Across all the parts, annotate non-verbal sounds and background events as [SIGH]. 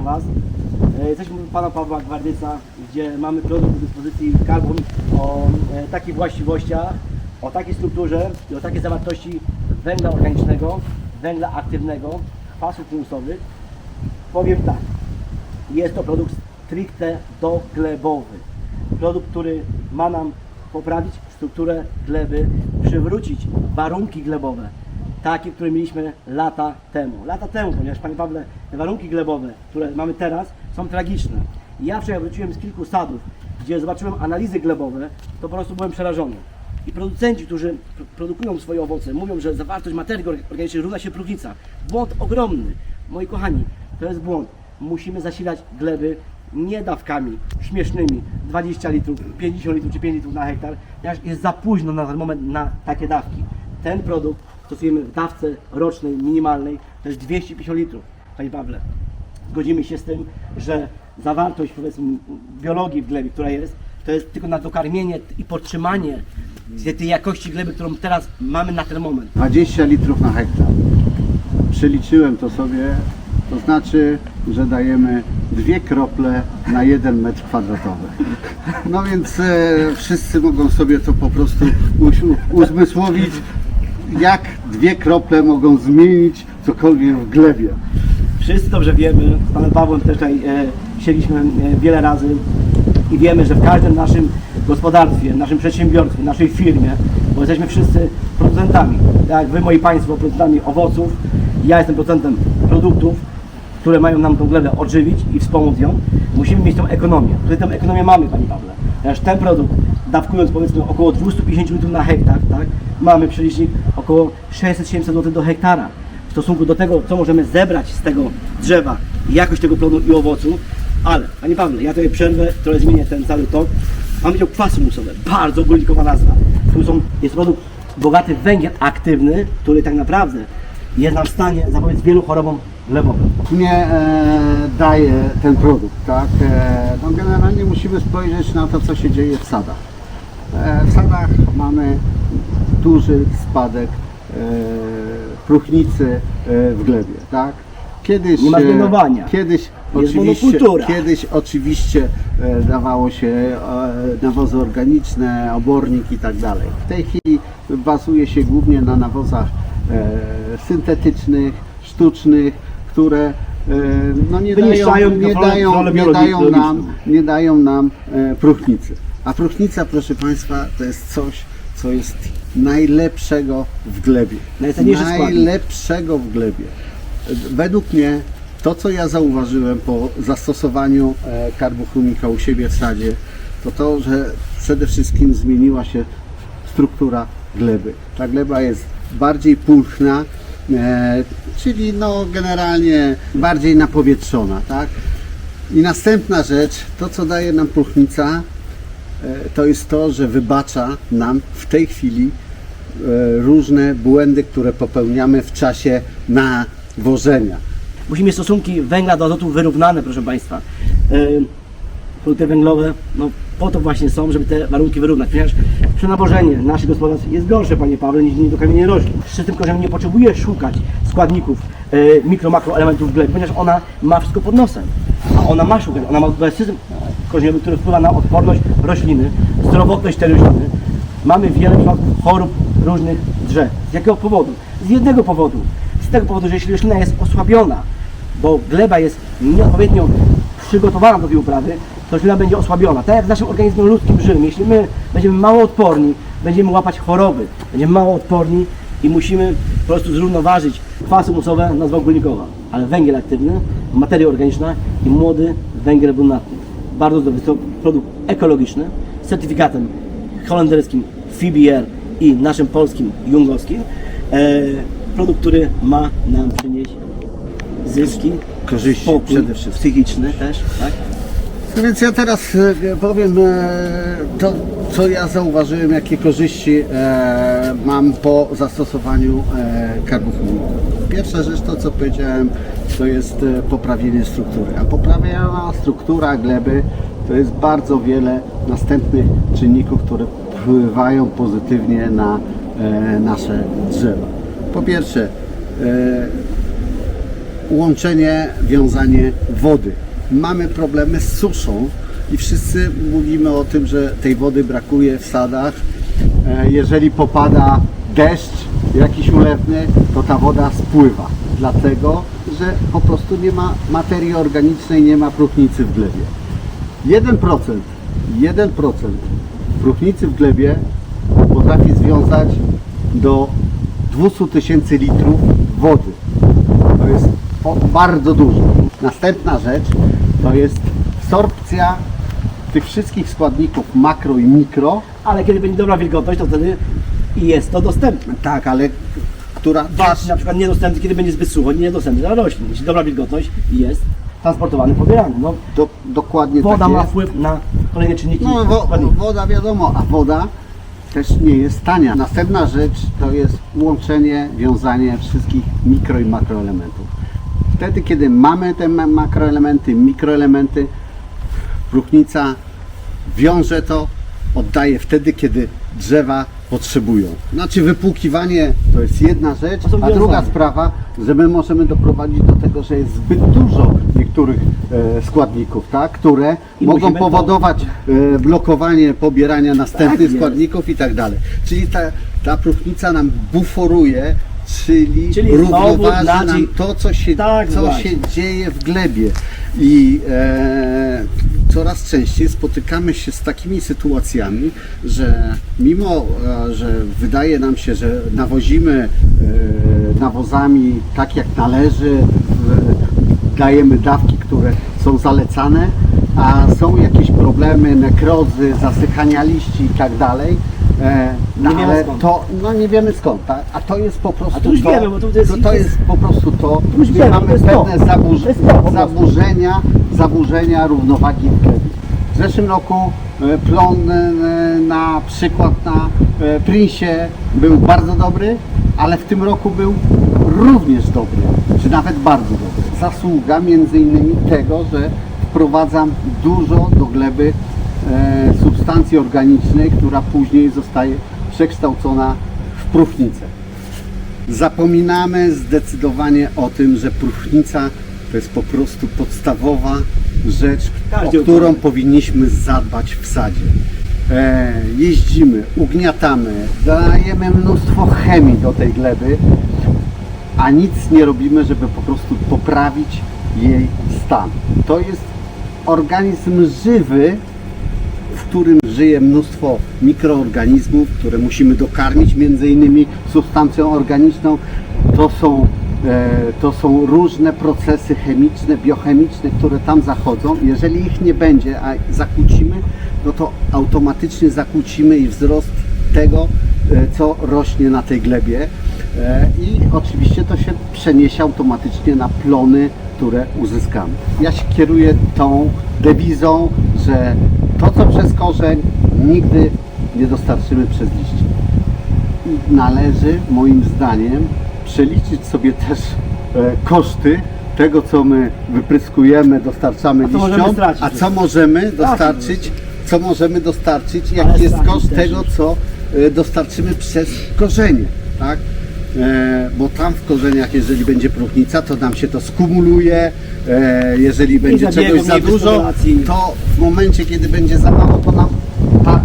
witam Was. E, Jesteśmy u Pana Pawła Gwardyca, gdzie mamy produkt do dyspozycji karbon o e, takich właściwościach, o takiej strukturze i o takiej zawartości węgla organicznego, węgla aktywnego, kwasów humusowych. Powiem tak, jest to produkt stricte doglebowy. Produkt, który ma nam poprawić strukturę gleby, przywrócić warunki glebowe, takie, które mieliśmy lata temu. Lata temu, ponieważ Panie Pawle, te warunki glebowe, które mamy teraz, są tragiczne. Ja wczoraj wróciłem z kilku sadów, gdzie zobaczyłem analizy glebowe, to po prostu byłem przerażony. I producenci, którzy pr- produkują swoje owoce, mówią, że zawartość materii orga- organicznej równa się próchnica. Błąd ogromny. Moi kochani, to jest błąd. Musimy zasilać gleby nie dawkami śmiesznymi 20 litrów, 50 litrów czy 5 litrów na hektar, ponieważ jest za późno na ten moment na takie dawki. Ten produkt stosujemy w dawce rocznej, minimalnej, to jest 250 litrów. Panie Pawle, zgodzimy się z tym, że zawartość powiedzmy biologii w glebie, która jest, to jest tylko na dokarmienie i podtrzymanie tej- jakości gleby, którą teraz mamy na ten moment. 20 litrów na hektar. Przeliczyłem to sobie, to znaczy, że dajemy dwie krople na jeden metr kwadratowy. No więc e, wszyscy mogą sobie to po prostu uzmysłowić, jak dwie krople mogą zmienić cokolwiek w glebie. Wszyscy dobrze wiemy, z Panem Pawłem też tutaj e, e, wiele razy i wiemy, że w każdym naszym gospodarstwie, naszym przedsiębiorstwie, naszej firmie, bo jesteśmy wszyscy producentami, tak Wy, moi Państwo, producentami owoców, ja jestem producentem produktów, które mają nam tą glebę odżywić i wspomóc ją, musimy mieć tą ekonomię. Tutaj tę ekonomię mamy, Panie Pawle. Ponieważ ten produkt, dawkując powiedzmy około 250 litrów na hektar, tak, mamy przelicznik około 600-700 zł do hektara w stosunku do tego, co możemy zebrać z tego drzewa, jakość tego plonu i owocu, ale, Panie Pawle, ja tutaj przerwę, trochę zmienię ten cały tok. Mam powiedział kwasy musowe, bardzo ogólnikowa nazwa. Tu są, jest produkt bogaty w węgiel aktywny, który tak naprawdę jest nam w stanie zapobiec wielu chorobom glebowym. nie e, daje ten produkt, tak? E, no generalnie musimy spojrzeć na to, co się dzieje w sadach. E, w sadach mamy duży spadek e, próchnicy e, w glebie, tak? Kiedyś, Nie ma zrenowania. Kiedyś Jest oczywiście, monokultura. kiedyś oczywiście dawało się nawozy organiczne, obornik i tak dalej. W tej chwili bazuje się głównie na nawozach syntetycznych, sztucznych, które no nie dają, nie dają, nie dają nam, nie dają nam próchnicy. A próchnica, proszę Państwa, to jest coś, co jest najlepszego w glebie. Najcenniejszy. Najlepszego w glebie. Według mnie to, co ja zauważyłem po zastosowaniu e, karbochumika u siebie w sadzie, to to, że przede wszystkim zmieniła się struktura gleby. Ta gleba jest bardziej pulchna, e, czyli no generalnie bardziej napowietrzona, tak? I następna rzecz, to co daje nam pulchnica, to jest to, że wybacza nam w tej chwili e, różne błędy, które popełniamy w czasie nawożenia. Musimy mieć stosunki węgla do azotu wyrównane, proszę Państwa. Yy, Produkty węglowe, no po to właśnie są, żeby te warunki wyrównać. Ponieważ przenawożenie naszych gospodarstw jest gorsze, Panie Pawle, niż niedokarmienie roślin. Z tym, że nie potrzebuje szukać składników mikro, makroelementów w glebie, ponieważ ona ma wszystko pod nosem. A ona ma szukać, ona ma system korzeniowy, który wpływa na odporność rośliny, zdrowotność tej rośliny. Mamy wiele przypadków chorób różnych drzew. Z jakiego powodu? Z jednego powodu. Z tego powodu, że jeśli roślina jest osłabiona, bo gleba jest nieodpowiednio przygotowana do tej uprawy, to roślina będzie osłabiona. Tak jak z naszym organizmem ludzkim żywym. Jeśli my będziemy mało odporni, będziemy łapać choroby, będziemy mało odporni i musimy po prostu zrównoważyć kwasy musowe, nazwa ogólnikowa, ale węgiel aktywny, materia organiczna i młody węgiel brunatny. Bardzo dobry to produkt ekologiczny z certyfikatem holenderskim FIBR i naszym polskim jungowskim. E, produkt, który ma nam przynieść zyski, Korzyści spokój przede wszystkim. psychiczny też, tak? Więc ja teraz e, powiem e, to, co ja zauważyłem, jakie korzyści e, mam po zastosowaniu karbochmiku. Pierwsza rzecz, to co powiedziałem, to jest poprawienie struktury. A poprawiona struktura gleby to jest bardzo wiele następnych czynników, które wpływają pozytywnie na nasze drzewa. Po pierwsze, łączenie, wiązanie wody. Mamy problemy z suszą i wszyscy mówimy o tym, że tej wody brakuje w sadach. E, Jeżeli popada deszcz jakiś ulewny, to ta woda spływa. Dlatego, że po prostu nie ma materii organicznej, nie ma próchnicy w glebie. 1%, 1% próchnicy w glebie potrafi związać do 200 tysięcy litrów wody. To jest bardzo dużo. Następna rzecz to jest sorpcja tych wszystkich składników makro i mikro. Ale kiedy będzie dobra wilgotność, to wtedy jest to dostępne. Tak, ale która Wasz na przykład niedostępny, kiedy będzie zbyt sucho, niedostępny dla roślin. Jeśli dobra wilgotność jest transportowany, pobierany. No, do, dokładnie woda tak ma jest. wpływ na kolejne czynniki. No, wo, składniki. woda wiadomo, a woda też nie jest tania. Następna rzecz to jest łączenie, wiązanie wszystkich mikro i makroelementów. Wtedy, kiedy mamy te ma- makroelementy, mikroelementy, próchnica wiąże to, oddaje wtedy, kiedy drzewa potrzebują. Znaczy wypłukiwanie to jest jedna rzecz, a druga sprawa, że my możemy doprowadzić do tego, że jest zbyt dużo niektórych e, składników, tak, które I mogą powodować e, blokowanie pobierania następnych Tak składników i tak dalej. Czyli ta, ta próchnica nam buforuje, czyli, Czyli równoważy nam ci- to, co się, Tak, co właśnie. się dzieje w glebie. I e, coraz częściej spotykamy się z takimi sytuacjami, że mimo, e, że wydaje nam się, że nawozimy e, nawozami tak jak należy, w, dajemy dawki, które są zalecane, a są jakieś problemy, nekrozy, zasychania liści i tak dalej. E, no Nie wiemy ale skąd. to no nie wiemy skąd, tak? a to jest po prostu A to już wiemy, bo to jest- to, to jest po prostu to, już że wiemy, to mamy jest to. pewne zaburz- To jest to po prostu. zaburzenia, zaburzenia równowagi w. W zeszłym roku e, plon e, na przykład na e, Prinsie był bardzo dobry, ale w tym roku był również dobry, czy nawet bardzo dobry. Zasługa między innymi tego, że wprowadzam dużo do gleby substancji organicznej, która później zostaje przekształcona w próchnicę. Zapominamy zdecydowanie o tym, że próchnica to jest po prostu podstawowa rzecz, o którą powinniśmy zadbać w sadzie. E, jeździmy, ugniatamy, dajemy mnóstwo chemii do tej gleby, a nic nie robimy, żeby po prostu poprawić jej stan. To jest organizm żywy, którym żyje mnóstwo mikroorganizmów, które musimy dokarmić, między innymi substancją organiczną. To są, e, to są różne procesy chemiczne, biochemiczne, które tam zachodzą. Jeżeli ich nie będzie, a zakłócimy, no to automatycznie zakłócimy i wzrost tego, e, co rośnie na tej glebie. E, I oczywiście to się przeniesie automatycznie na plony, które uzyskamy. Ja się kieruję tą dewizą, że to, co przez korzeń, nigdy nie dostarczymy przez liście. I należy, moim zdaniem, przeliczyć sobie też e, koszty tego, co my wypryskujemy, dostarczamy A liściom, stracić? a co możemy dostarczyć, co możemy dostarczyć, jaki jest koszt tego, co e, dostarczymy przez korzenie, tak? E, bo tam w korzeniach, jeżeli będzie próchnica, to nam się to skumuluje, e, jeżeli będzie czegoś za dużo, to w momencie, kiedy będzie za mało, to nam ta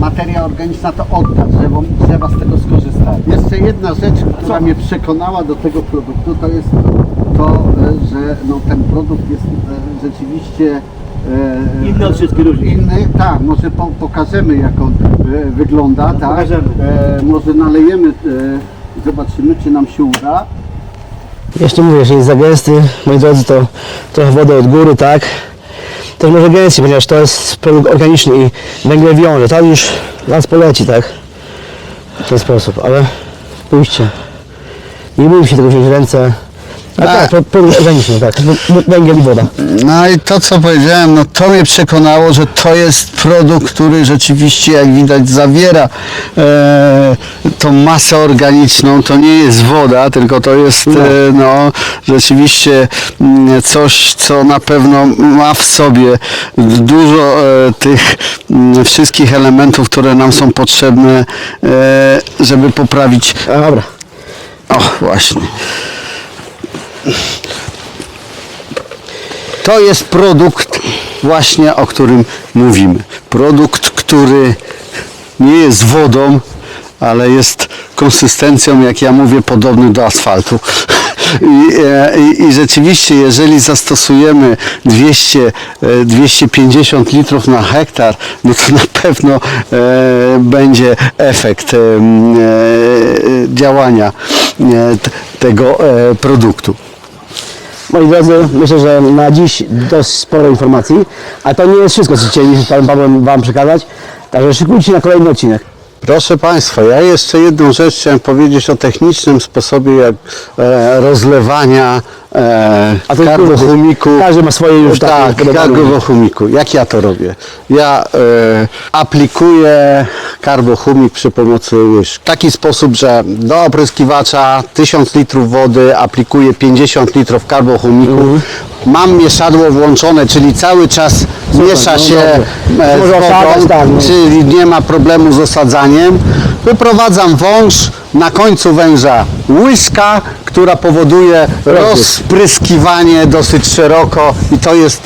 materia organiczna to odda drzewom i drzewa z tego skorzystają. Jeszcze jedna rzecz, która mnie przekonała do tego produktu, to jest to, e, że no, ten produkt jest rzeczywiście Inny od wszystkich różnych. Inny, tak, może po, pokażemy jak on wygląda, tak? pokażemy. E, może nalejemy, e, zobaczymy czy nam się uda. Jeszcze mówię, że jest za gęsty, moi drodzy, to trochę wody od góry, tak? Też może gęściej, ponieważ to jest produkt organiczny i węgiel wiąże, tak już nas poleci, tak? W ten sposób, ale pójście. Nie bójmy się tego wziąć w ręce. A tak, produkt organiczny, tak. W- w- Węgiel i woda. No i to co powiedziałem, no to mnie przekonało, że to jest produkt, który rzeczywiście jak widać zawiera e, tą masę organiczną, to nie jest woda, tylko to jest e, no, rzeczywiście mm, coś, co na pewno ma w sobie dużo e, tych mm, wszystkich elementów, które nam są potrzebne, e, żeby poprawić A, dobra. o, właśnie. To jest produkt właśnie, o którym mówimy. Produkt, który nie jest wodą, ale jest konsystencją, jak ja mówię, podobny do asfaltu. I, e, i, I rzeczywiście, jeżeli zastosujemy 200, e, 250 litrów na hektar, no to na pewno e, będzie efekt e, e, działania e, tego e, produktu. Moi drodzy, myślę, że na dziś dość sporo informacji, a to nie jest wszystko, co chcieliśmy z Panem Pawłem Wam przekazać, także szykujcie się na kolejny odcinek. Proszę Państwa, ja jeszcze jedną rzecz chciałem powiedzieć o technicznym sposobie e, rozlewania e, A to karbochumiku. Każdy ma swoje już takie Tak, podobne. karbochumiku. Jak ja to robię? Ja e, aplikuję karbochumik przy pomocy łyżki. W taki sposób, że do opryskiwacza 1000 litrów wody aplikuję 50 litrów karbochumiku. Mhm. Mam mieszadło włączone, czyli cały czas miesza no się dobrze. e, z osadzać, wodą, tak, no. czyli nie ma problemu z osadzaniem. Wyprowadzam wąż, na końcu węża łyżka, która powoduje rozpryskiwanie dosyć szeroko i to jest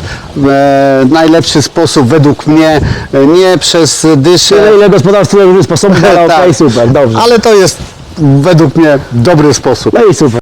e, najlepszy sposób według mnie, e, nie przez dyszę. Tyle ile gospodarstwo różnych sposobów, [LAUGHS] ale Tak. super, dobrze. Ale to jest według mnie dobry sposób. No i super.